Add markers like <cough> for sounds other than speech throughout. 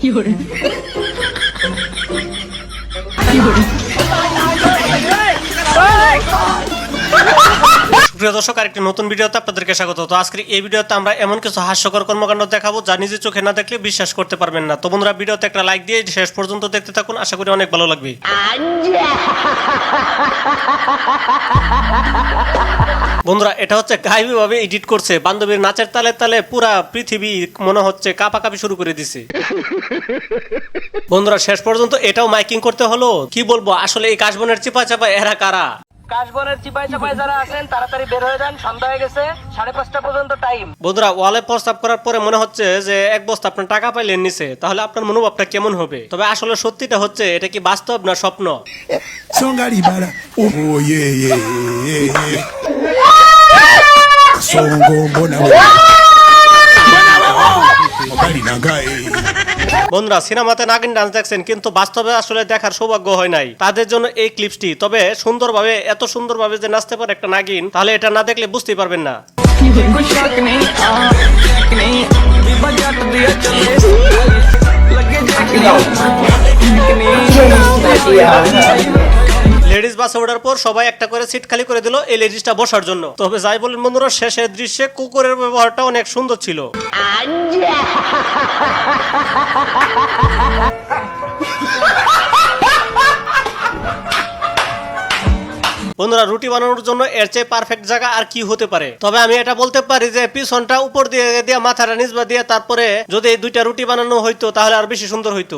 有人，有人。 প্রিয় দর্শক, আরেকটি নতুন ভিডিওতে আপনাদেরকে স্বাগত। তো আজকের এই ভিডিওতে আমরা এমন কিছু হাস্যকর কর্মকাণ্ড দেখাবো যা নিজে চোখে না দেখলে বিশ্বাস করতে পারবেন না। তো বন্ধুরা, ভিডিওতে একটা লাইক দিয়ে শেষ পর্যন্ত দেখতে থাকুন। আশা করি অনেক ভালো লাগবে। বন্ধুরা, এটা হচ্ছে গাইবি ভাবে এডিট করছে। বান্ধবীর নাচের তালে তালে পুরা পৃথিবী মনে হচ্ছে কাপাকাপি শুরু করে দিছে। বন্ধুরা, শেষ পর্যন্ত এটাও মাইকিং করতে হলো। কি বলব, আসলে এই কাশবনের চিপা চাপা এরা কারা? কাশবনের চিপাই চাপাই যারা আছেন তাড়াতাড়ি বের হয়ে যান। সন্ধ্যা হয়ে গেছে সাড়ে পাঁচটা পর্যন্ত টাইম বন্ধুরা ওয়ালে প্রস্তাব করার পরে মনে হচ্ছে যে এক বস্তা আপনার টাকা পাইলেন নিচে তাহলে আপনার মনোভাবটা কেমন হবে? তবে আসলে সত্যিটা হচ্ছে এটা কি বাস্তব না স্বপ্ন. Songo, nagai. বন্ধুরা, সিনেমাতে নাগিন ডান্স দেখছেন, কিন্তু বাস্তবে আসলে দেখার সৌভাগ্য হয় নাই। তাদের জন্য এই ক্লিপসটি। তবে সুন্দরভাবে, এত সুন্দরভাবে যে নাচতে পারে একটা নাগিন, তাহলে এটা না দেখলে বুঝতে পারবেন না। ਕੋਈ বাসে ওঠার পর সবাই একটা করে সিট খালি করে দিল এই লেডিসটা বসার জন্য। তবে যাই বলেন বন্ধুরা, শেষের দৃশ্যে কুকুরের ব্যবহারটা অনেক সুন্দর ছিল। বন্ধুরা, রুটি বানানোর জন্য এর চেয়ে পারফেক্ট জায়গা আর কি হতে পারে? তবে আমি এটা বলতে পারি যে, পিছনটা উপর দিয়ে দিয়ে, মাথাটা নিচবা দিয়ে, তারপরে যদি এই দুইটা রুটি বানানো হইতো, তাহলে আর বেশি সুন্দর হইতো।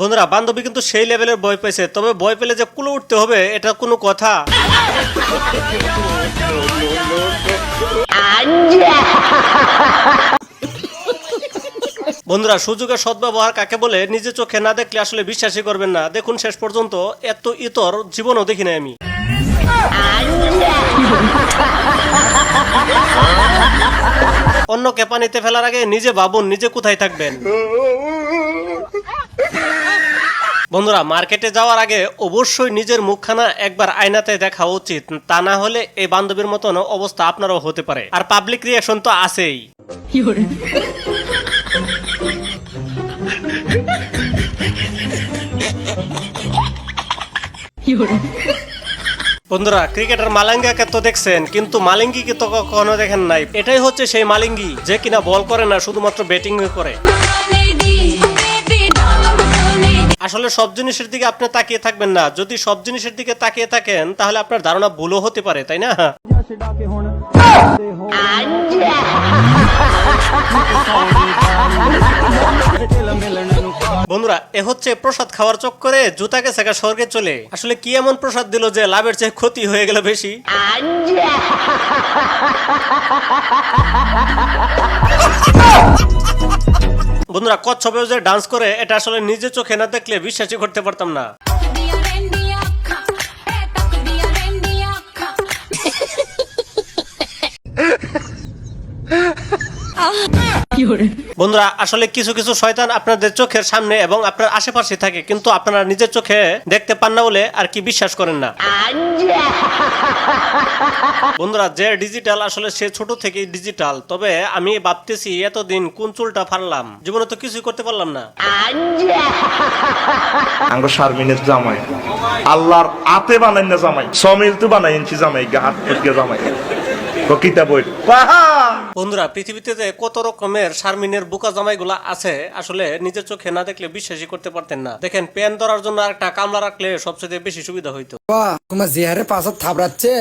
বন্ধুরা, বান্ধবী কিন্তু সেই লেভেলের বই পেয়েছে। তবে বই পেলে যে কুলো উঠতে হবে, এটা কোনো কথা। বন্ধুরা সুযোগের সদ্ব্যবহার কাকে বলে নিজে চোখে না দেখলে আসলে বিশ্বাসই করবেন না। দেখুন শেষ পর্যন্ত, এত ইতর জীবনও দেখি নাই আমি। অন্যকে পানিতে ফেলার আগে নিজে ভাবুন, নিজে কোথায় থাকবেন। বন্ধুরা, মার্কেটে যাওয়ার আগে অবশ্যই নিজের মুখখানা একবার আয়নাতে দেখা উচিত। তা না হলে এই বান্ধবীর মতন অবস্থা আপনারও হতে পারে। আর পাবলিক রিয়াকশন তো আছেই। বন্ধুরা, ক্রিকেটার মালাঙ্গাকে তো দেখছেন, কিন্তু মালিঙ্গিকে তো কখনো দেখেন নাই। এটাই হচ্ছে সেই মালিঙ্গি, যে কিনা বল করে না, শুধুমাত্র ব্যাটিং করে। আসলে সব জিনিসের দিকে আপনি তাকিয়ে থাকবেন না। যদি সব জিনিসের দিকে তাকিয়ে থাকেন, তাহলে আপনার ধারণা ভুলও হতে পারে, তাই না? বন্ধুরা এ হচ্ছে প্রসাদ খাওয়ার চক্করে জুতাকে সেকা স্বর্গে চলে আসলে কি এমন প্রসাদ দিল যে লাভের চেয়ে ক্ষতি হয়ে গেল বেশি বন্ধুরা কচ্ছপেও যে ডান্স করে এটা আসলে নিজে চোখে না দেখলে বিশ্বাসই করতে পারতাম না ha! <laughs> <laughs> বন্ধুরা, আসলে কিছু কিছু শয়তান আপনাদের চোখের সামনে এবং আপনার আশেপাশে থাকে, কিন্তু আপনারা নিজের চোখে দেখতে পান না বলে আর কি বিশ্বাস করেন না। বন্ধুরা, যে ডিজিটাল আসলে সে ছোট থেকে ডিজিটাল তবে আমি ভাবতেছি, এতদিন কোন চুলটা ফারলাম জীবনে তো কিছুই করতে পারলাম না। আঙ্গ শারমিনের জামাই। আল্লাহর আতে বানাই না জামাই। সমিল তো বানাই জামাই, গা হাত জামাই। বন্ধুরা পৃথিবীতে যে কত রকমের শারমিনের বোকা জামাইগুলা আছে আসলে নিজের চোখে না দেখলে বিশ্বাসই করতে পারতেন না। দেখেন পেন ধরার জন্য একটা কামলা রাখলে সবচেয়ে বেশি সুবিধা হইতো। তোমার জিহারে থাবড়াচ্ছে।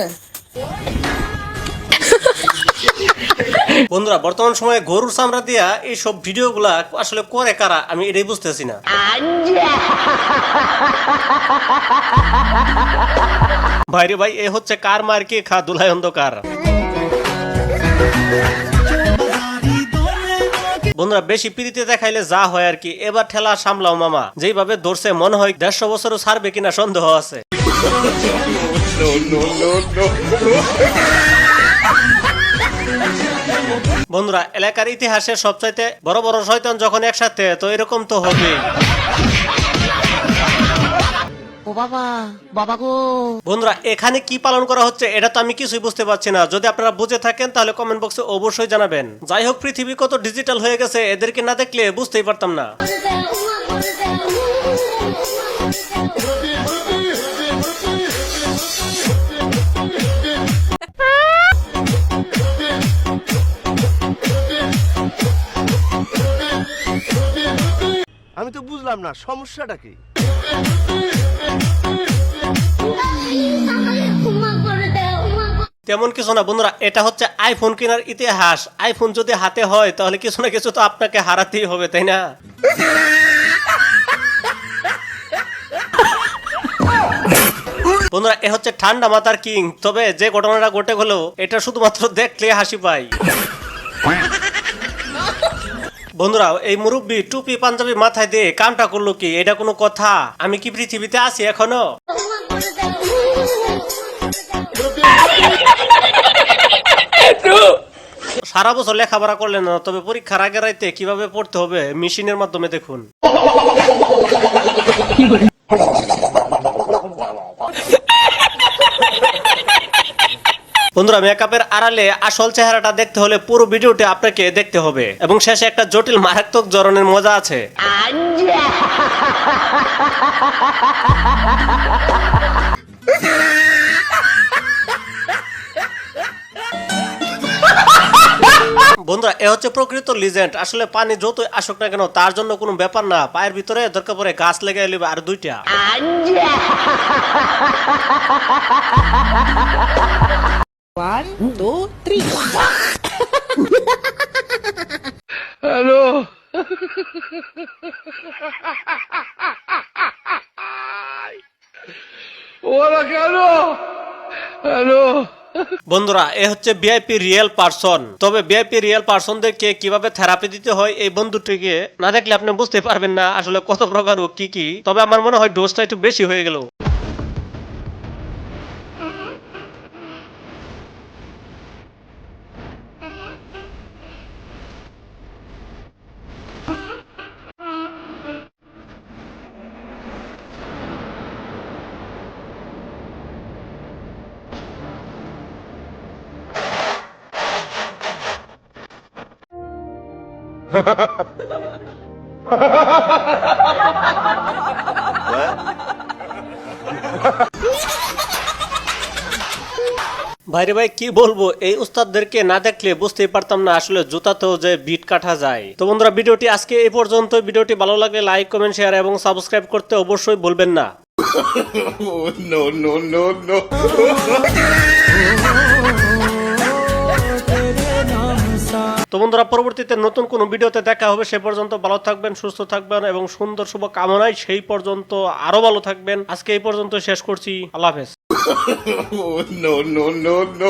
বন্ধুরা বর্তমান সময়ে গরুর চামড়া দিয়া এইসব ভিডিওগুলা আসলে করে কারা আমি এটাই বুঝতেছি না। ভাইরে ভাই এ হচ্ছে কার মার কে খা দুলাই অন্ধকার। বন্ধুরা, বেশি পিড়িতে দেখাইলে যা হয় আর কি। এবার ঠেলা সামলাও মামা। যেইভাবে ধরছে, মনে হয় দেড়শো বছরও ছাড়বে কিনা সন্দেহ আছে। বন্ধুরা, এলাকার ইতিহাসে সবচাইতে বড় বড় শয়তান যখন একসাথে, তো এরকম তো হবেই। বন্ধুরা এখানে কি পালন করা হচ্ছে এটা তো আমি কিছুই বুঝতে পারছি না। যদি আপনারা বুঝে থাকেন তাহলে কমেন্ট বক্সে অবশ্যই জানাবেন। যাই হোক পৃথিবী কত ডিজিটাল হয়ে গেছে এদেরকে না দেখলে বুঝতেই পারতাম না। আমি তো বুঝলাম না সমস্যাটা কি? তেমন কিছু না। বন্ধুরা, এটা হচ্ছে আইফোন কেনার ইতিহাস। আইফোন যদি হাতে হয়, তাহলে কিছু না কিছু তো আপনাকে হারাতেই হবে, তাই না? বন্ধুরা, এ হচ্ছে ঠান্ডা মাথার কিং। তবে যে ঘটনাটা ঘটে গেলো, এটা শুধুমাত্র দেখলে হাসি পাই বন্ধুরা, এই মুরব্বী টুপি পাঞ্জাবি মাথায় দিয়ে কামটা করল কি? এটা কোনো কথা? আমি কি পৃথিবীতে আছি এখনও? সারা বছর লেখাপড়া করলেন না, তবে পরীক্ষার আগে রাইতে কীভাবে পড়তে হবে মেশিনের মাধ্যমে দেখুন। বন্ধুরা, মেকআপের আড়ালে আসল চেহারাটা দেখতে হলে পুরো ভিডিওটি আপনাকে দেখতে হবে এবং শেষে একটা জটিল মারাত্মক জরনের মজা আছে। বন্ধুরা এ হচ্ছে প্রকৃত লিজেন্ড আসলে পানি যতই আসুক না কেন তার জন্য কোনো ব্যাপার না। পায়ের ভিতরে দরকার পরে গাছ লেগে এলিবে আর দুইটা। বন্ধুরা, এ হচ্ছে ভিআইপি রিয়েল পার্সন। তবে ভিআইপি রিয়েল পার্সনদেরকে কীভাবে থেরাপি দিতে হয়, এই বন্ধুটিকে না দেখলে আপনি বুঝতে পারবেন না আসলে কত প্রকার ও কি কি। তবে আমার মনে হয় ডোজটা একটু বেশি হয়ে গেল। ভাইরে ভাই কি বলব? এই উস্তাদদেরকে না দেখলে বুঝতেই পারতাম না আসলে জুতাতেও যে বিট কাটা যায়। তো বন্ধুরা ভিডিওটি আজকে এই পর্যন্ত ভিডিওটি ভালো লাগলে লাইক কমেন্ট শেয়ার এবং সাবস্ক্রাইব করতে অবশ্যই বলবেন না। <laughs> No, no, no, no. <laughs> তো বন্ধুরা পরবর্তীতে নতুন কোনো ভিডিওতে দেখা হবে। সে পর্যন্ত ভালো থাকবেন সুস্থ থাকবেন এবং সুন্দর শুভ কামনায় সেই পর্যন্ত আরও ভালো থাকবেন। আজকে এই পর্যন্ত শেষ করছি। আল্লাহ হাফেজ। <laughs> No, no.